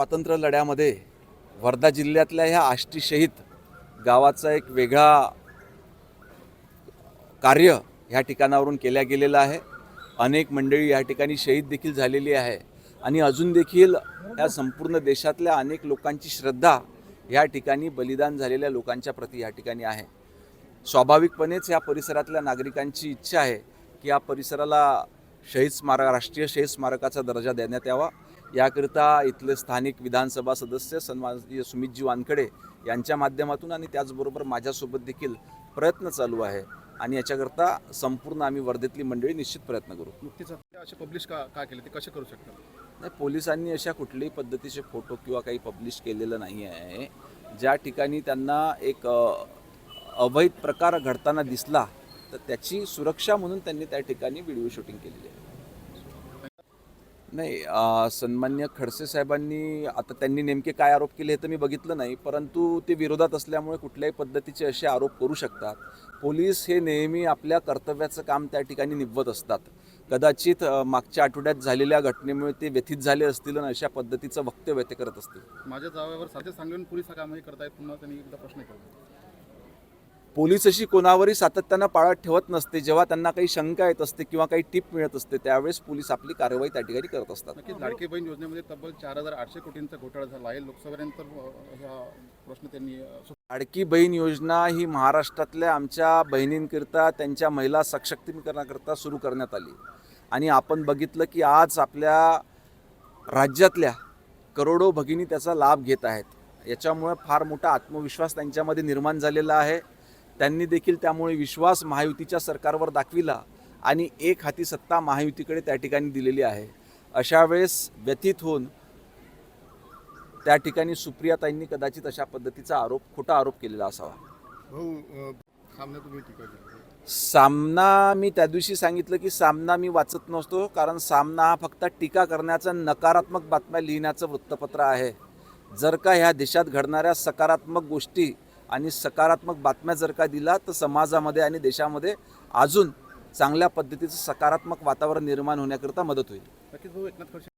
स्वातंत्र्य लढ्यामध्ये वर्धा जिल्ह्यातल्या ह्या आष्टी शहीद गावाचा एक वेगळा कार्य ह्या ठिकाणावरून केल्या गेलेलं आहे. अनेक मंडळी या ठिकाणी शहीद देखील झालेली आहे. आणि अजून देखील या संपूर्ण देशातल्या अनेक लोकांची श्रद्धा या ठिकाणी बलिदान झालेल्या लोकांच्या प्रती या ठिकाणी आहे. स्वाभाविकपणेच या परिसरातल्या नागरिकांची इच्छा आहे की या परिसराला शहीद स्मारक राष्ट्रीय शहीद स्मारकाचा दर्जा देण्यात यावा. याकरिता इथले स्थानिक विधानसभा सदस्य सन्माननीय सुमितजी वानकडे यांच्या माध्यमातून आणि त्याचबरोबर माझ्यासोबत देखील प्रयत्न चालू आहे. आणि याच्याकरता संपूर्ण आम्ही वर्धेतली मंडळी निश्चित प्रयत्न करू. नुकतीच असे पब्लिश का का केले? ते कसे करू शकतात? नाही पोलिसांनी अशा कुठल्याही पद्धतीचे फोटो किंवा काही पब्लिश केलेलं नाही आहे. ज्या ठिकाणी त्यांना एक अवैध प्रकार घडताना दिसला तर त्याची सुरक्षा म्हणून त्यांनी त्या ठिकाणी व्हिडिओ शूटिंग केलेली आहे. नाही सन्मान्य खडसे साहेबांनी आता त्यांनी नेमके काय आरोप केले हे तर मी बघितलं नाही परंतु ते विरोधात असल्यामुळे कुठल्याही पद्धतीचे असे आरोप करू शकतात. पोलीस हे नेहमी आपल्या कर्तव्याचं काम त्या ठिकाणी निभवत असतात. कदाचित मागच्या आठवड्यात झालेल्या घटनेमुळे ते व्यथित झाले असतील आणि अशा पद्धतीचं वक्तव्य ते करत असतील. माझ्या जाव्यावर सारखे सांगून पोलीस हा कामही करतायत पुन्हा त्यांनी एकदा प्रश्न केला. पोलीस अशी कोणावरही सातत्यानं पाळत ठेवत नसते. जेव्हा त्यांना काही शंका येत असते किंवा काही टीप मिळत असते त्यावेळेस पोलीस आपली कारवाई त्या ठिकाणी करत असतात. नक्कीच लाडकी बहीण योजनेमध्ये तब्बल चार हजार आठशे कोटींचा घोटाळा झाला आहे. लोकसभेनंतर ह्या प्रश्न त्यांनी लाडकी बहीण योजना ही महाराष्ट्रातल्या आमच्या बहिणींकरिता त्यांच्या महिला सशक्तीकरणाकरता सुरू करण्यात आली. आणि आपण बघितलं की आज आपल्या राज्यातल्या करोडो भगिनी त्याचा लाभ घेत आहेत. याच्यामुळे फार मोठा आत्मविश्वास त्यांच्यामध्ये निर्माण झालेला आहे. त्यांनी देखील त्यामुळे विश्वास महायुतीच्या सरकारवर दाखविला आणि एक हाती सत्ता महायुतीकडे त्या ठिकाणी दिलेली आहे. अशा वेळेस व्यथित होऊन त्या ठिकाणी सुप्रियाताईंनी कदाचित अशा पद्धतीचा आरोप खोटा आरोप केलेला असावा. सामना मी त्या दिवशी सांगितलं की सामना मी वाचत नसतो कारण सामना हा फक्त टीका करण्याचा नकारात्मक बातम्या लिहिण्याचं वृत्तपत्र आहे. जर का ह्या देशात घडणाऱ्या सकारात्मक गोष्टी आणि सकारात्मक बातम्या जर का दिला तर समाजामध्ये आणि देशामध्ये अजून चांगल्या पद्धतीचं सकारात्मक वातावरण निर्माण होण्याकरता मदत होईल.